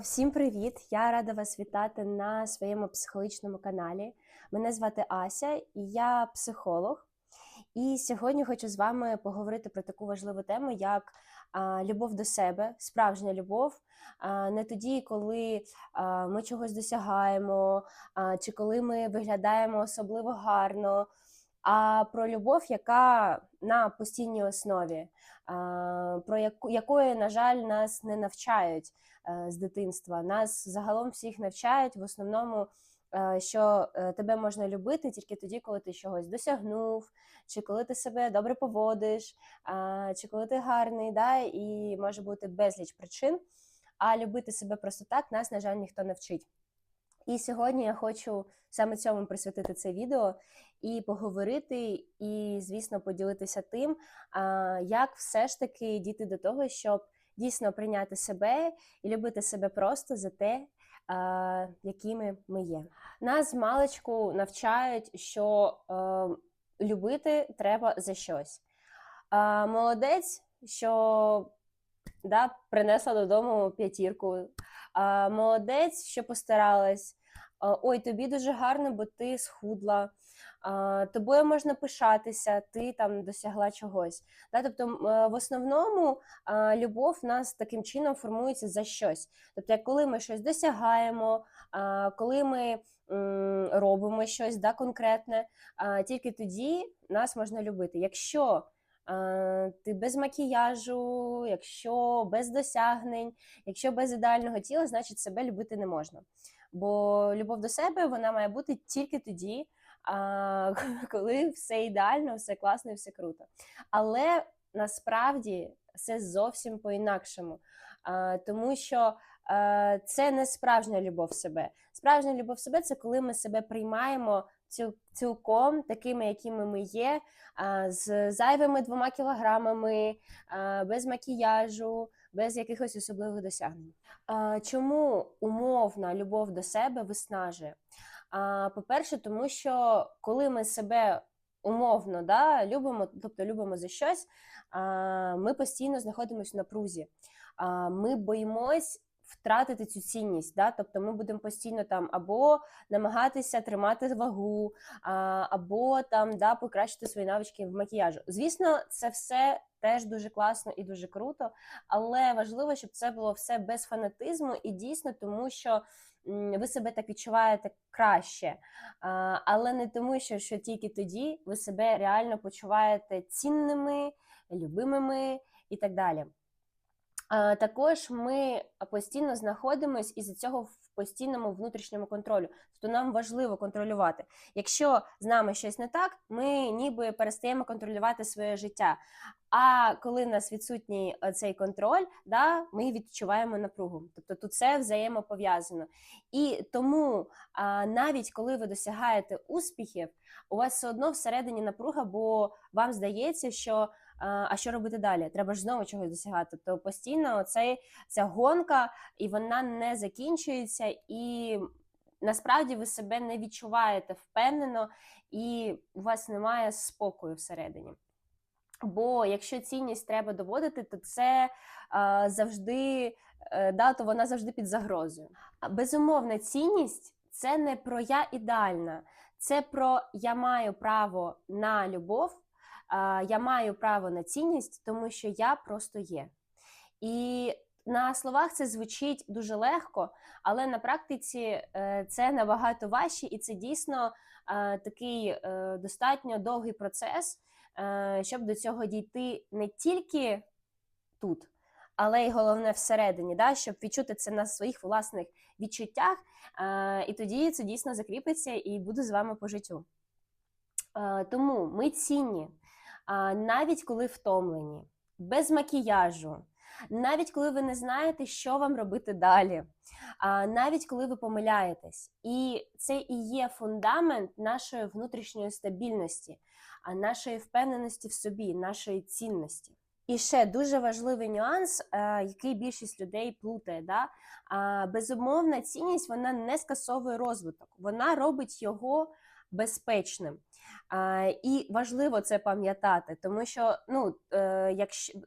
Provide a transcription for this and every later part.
Всім привіт! Я рада вас вітати на своєму психологічному каналі. Мене звати Ася, і я психолог. І сьогодні хочу з вами поговорити про таку важливу тему, як любов до себе, справжня любов. Не тоді, коли ми чогось досягаємо, чи коли ми виглядаємо особливо гарно, а про любов, яка на постійній основі, про яку якої, на жаль, нас не навчають е, з дитинства. Нас загалом всіх навчають в основному, е, що е, тебе можна любити тільки тоді, коли ти чогось досягнув, чи коли ти себе добре поводиш, чи коли ти гарний, да? і може бути безліч причин. А любити себе просто так нас, на жаль, ніхто не вчить. І сьогодні я хочу саме цьому присвятити це відео і поговорити, і, звісно, поділитися тим, як все ж таки дійти до того, щоб дійсно прийняти себе і любити себе просто за те, якими ми є. Нас маличку навчають, що е, любити треба за щось. Молодець, що да, принесла додому п'ятірку. А, молодець, що постаралась. А, Ой, тобі дуже гарно, бо ти схудла. А, тобою можна пишатися, ти там досягла чогось. Да? Тобто, е, в основному а, любов в нас таким чином формується за щось. Тобто, коли ми щось досягаємо, а, коли ми м, робимо щось да, конкретне, а, тільки тоді нас можна любити. Якщо ти без макіяжу, якщо без досягнень, якщо без ідеального тіла, значить себе любити не можна. Бо любов до себе вона має бути тільки тоді, коли все ідеально, все класно і все круто. Але насправді все зовсім по-інакшому. Тому що е, це не справжня любов себе. Справжня любов себе це коли ми себе приймаємо цілком такими, якими ми є, з зайвими двома кілограмами, без макіяжу, без якихось особливих досягнень. Чому умовна любов до себе виснажує? По-перше, тому що коли ми себе умовно да, любимо, тобто любимо за щось, ми постійно знаходимося в напрузі. Ми боїмось втратити цю цінність, да? тобто ми будемо постійно там або намагатися тримати вагу, або там да, покращити свої навички в макіяжу. Звісно, це все теж дуже класно і дуже круто, але важливо, щоб це було все без фанатизму і дійсно тому, що ви себе так відчуваєте краще, але не тому, що, що тільки тоді ви себе реально почуваєте цінними, любимими і так далі. А, Також ми постійно знаходимося із цього в постійному внутрішньому контролю. Тобто нам важливо контролювати. Якщо з нами щось не так, ми ніби перестаємо контролювати своє життя. А коли в нас відсутній е, цей контроль, да, ми відчуваємо напругу. Тобто тут це взаємопов'язано. І тому а, навіть коли ви досягаєте успіхів, у вас все одно всередині напруга, бо вам здається, що а а що робити далі? Треба ж знову чогось досягати. Тобто постійно цей, ця гонка, і вона не закінчується, і насправді ви себе не відчуваєте впевнено, і у вас немає спокою всередині. Бо якщо цінність треба доводити, то це а, завжди е, да, то вона завжди під загрозою. Безумовна цінність це не про я ідеальна, це про я маю право на любов я маю право на цінність, тому що я просто є. І на словах це звучить дуже легко, але на практиці е, це набагато важче, і це дійсно е, такий е, достатньо довгий процес, щоб до цього дійти не тільки тут, але й головне всередині, да, щоб відчути це на своїх власних відчуттях, і тоді це дійсно закріпиться і буде з вами по життю. Тому ми цінні, навіть коли втомлені, без макіяжу, навіть коли ви не знаєте, що вам робити далі, навіть коли ви помиляєтесь. І це і є фундамент нашої внутрішньої стабільності, нашої впевненості в собі, нашої цінності. І ще дуже важливий нюанс, е, який більшість людей плутає. Да? Безумовна цінність вона не скасовує розвиток, вона робить його безпечним. І важливо це пам'ятати, тому що ну, е, якщо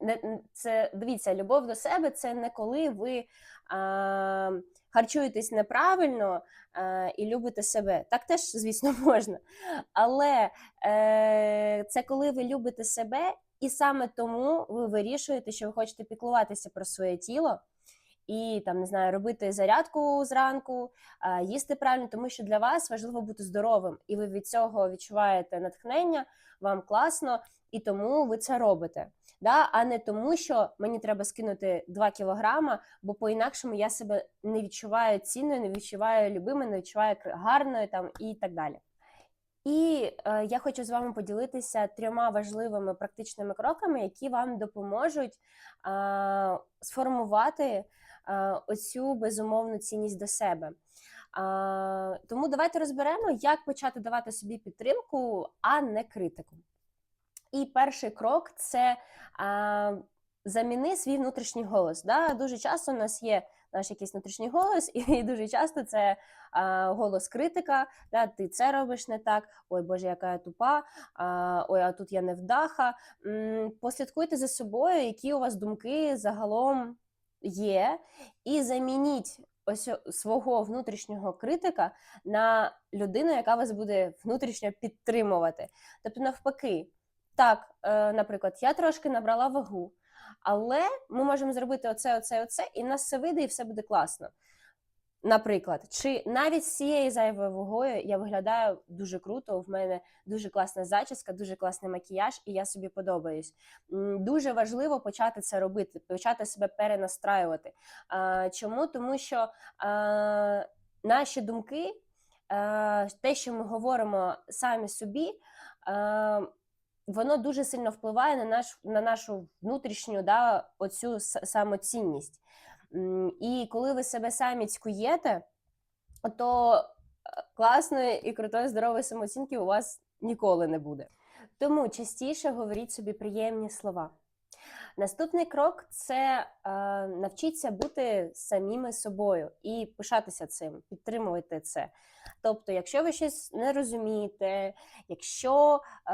не це дивіться, любов до себе це не коли ви а, харчуєтесь неправильно а, і любите себе. Так теж, звісно, можна. Але е, це коли ви любите себе, і саме тому ви вирішуєте, що ви хочете піклуватися про своє тіло. І там не знаю, робити зарядку зранку, їсти правильно, тому що для вас важливо бути здоровим, і ви від цього відчуваєте натхнення, вам класно, і тому ви це робите. Да? А не тому, що мені треба скинути 2 кілограма, бо по-інакшому я себе не відчуваю цінною, не відчуваю любимою, не відчуваю гарною там і так далі. І е, я хочу з вами поділитися трьома важливими практичними кроками, які вам допоможуть е, сформувати оцю безумовну цінність до себе. Тому давайте розберемо, як почати давати собі підтримку, а не критику. І перший крок це заміни свій внутрішній голос. Дуже часто у нас є наш якийсь внутрішній голос, і дуже часто це а, голос критика. Да? Ти це робиш не так, ой Боже, яка я тупа, а, ой, а тут я невдаха. Послідкуйте за собою, які у вас думки загалом є, і замініть ось свого внутрішнього критика на людину, яка вас буде внутрішньо підтримувати. Тобто, навпаки, так, е, наприклад, я трошки набрала вагу, але ми можемо зробити оце, оце, оце, і в нас все вийде, і все буде класно. Наприклад, чи навіть з цією зайвою вагою я виглядаю дуже круто. В мене дуже класна зачіска, дуже класний макіяж, і я собі подобаюсь. Дуже важливо почати це робити, почати себе перенастраювати. Чому? Тому що наші думки, те, що ми говоримо самі собі, воно дуже сильно впливає на наш на нашу внутрішню да, оцю самоцінність. І коли ви себе самі цькуєте, то е, класної і крутої здорової самооцінки у вас ніколи не буде. Тому частіше говоріть собі приємні слова. Наступний крок це е, навчіться бути самими собою і пишатися цим, підтримувати це. Тобто, якщо ви щось не розумієте, якщо е,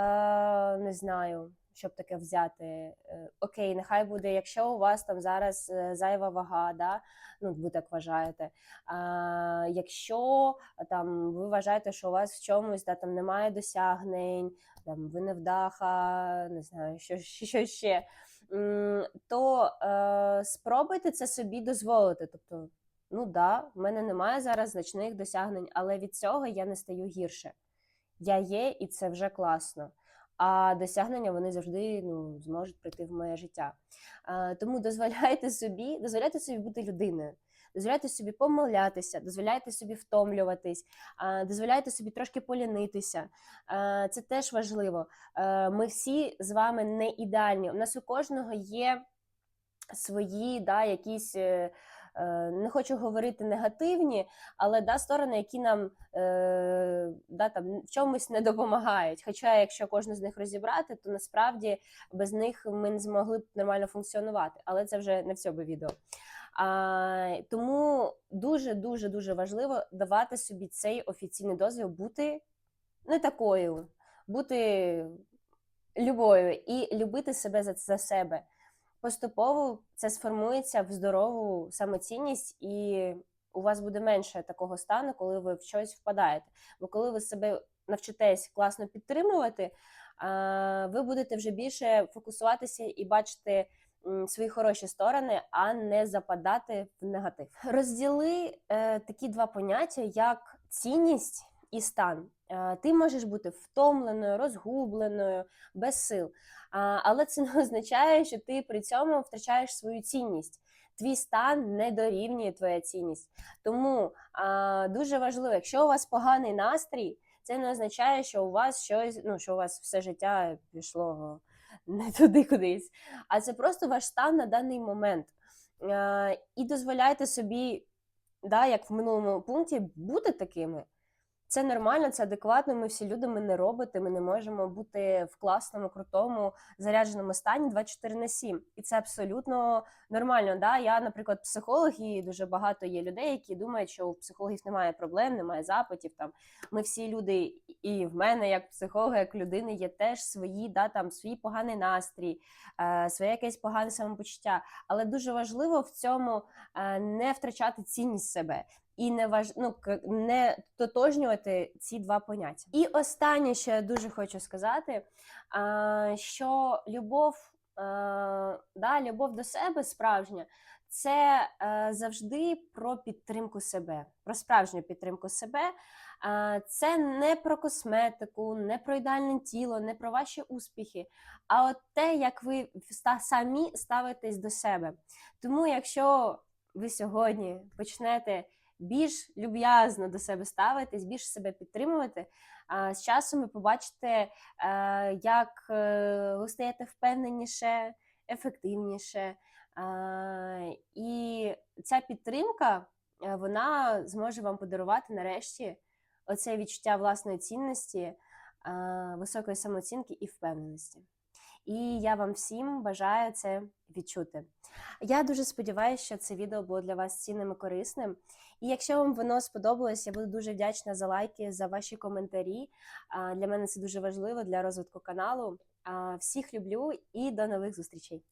не знаю, щоб таке взяти, е, окей, нехай буде, якщо у вас там зараз е, зайва вага, да, ну ви так вважаєте. А, якщо там ви вважаєте, що у вас в чомусь да, там немає досягнень, там ви не вдаха, не знаю, що, що ще, то е, спробуйте це собі дозволити. Тобто, ну да, в мене немає зараз значних досягнень, але від цього я не стаю гірше. Я є, і це вже класно. А досягнення вони завжди ну, зможуть прийти в моє життя. Е, тому дозволяйте собі, дозволяйте собі бути людиною. Дозволяйте собі помилятися, дозволяйте собі втомлюватись, дозволяйте собі трошки полінитися. Це теж важливо. Е, Ми всі з вами не ідеальні. У нас у кожного є свої да, якісь. е, е, Не хочу говорити негативні, але да, сторони, які нам е, да, там, в чомусь не допомагають. Хоча, якщо кожну з них розібрати, то насправді без них ми не змогли б нормально функціонувати. Але це вже не в цьому відео. Тому дуже дуже дуже важливо давати собі цей офіційний дозвіл бути не такою, бути любою і любити себе за, за себе. Поступово це сформується в здорову самоцінність, і у вас буде менше такого стану, коли ви в щось впадаєте. Бо коли ви себе навчитесь класно підтримувати, ви будете вже більше фокусуватися і бачити свої хороші сторони, а не западати в негатив. Розділи е, такі два поняття, як цінність і стан. Е, ти можеш бути втомленою, розгубленою, без сил. А, але це не означає, що ти при цьому втрачаєш свою цінність. Твій стан не дорівнює твоя цінність. Тому а, дуже важливо, якщо у вас поганий настрій, це не означає, що у вас щось, ну що у вас все життя пішло не туди кудись. А це просто ваш стан на даний момент. І дозволяйте собі, да, як в минулому пункті, бути такими. Це нормально, це адекватно. Ми всі люди, ми не роботи, ми не можемо бути в класному, крутому, зарядженому стані 24 на 7. І це абсолютно нормально. Да? Я, наприклад, психолог, і дуже багато є людей, які думають, що у психологів немає проблем, немає запитів. Там ми всі люди, і в мене, як психолога, як людини, є теж свої, да, там свій поганий настрій, е, своє якесь погане самопочуття. Але дуже важливо в цьому е, не втрачати цінність себе і не важ... ну, не тотожнювати ці два поняття. І останнє, що я дуже хочу сказати, що любов, да, любов до себе справжня. Це е, завжди про підтримку себе, про справжню підтримку себе. А, Це не про косметику, не про ідеальне тіло, не про ваші успіхи, а от те, як ви самі ставитесь до себе. Тому, якщо ви сьогодні почнете більш люб'язно до себе ставитись, більш себе підтримувати, а, з часом ви побачите, е, як е, ви стаєте впевненіше, ефективніше. І ця підтримка е, вона зможе вам подарувати нарешті оце відчуття власної цінності, високої самооцінки і впевненості. І я вам всім бажаю це відчути. Я дуже сподіваюся, що це відео було для вас цінним і корисним. І якщо вам воно сподобалось, я буду дуже вдячна за лайки, за ваші коментарі. Для мене це дуже важливо для розвитку каналу. Всіх люблю і до нових зустрічей.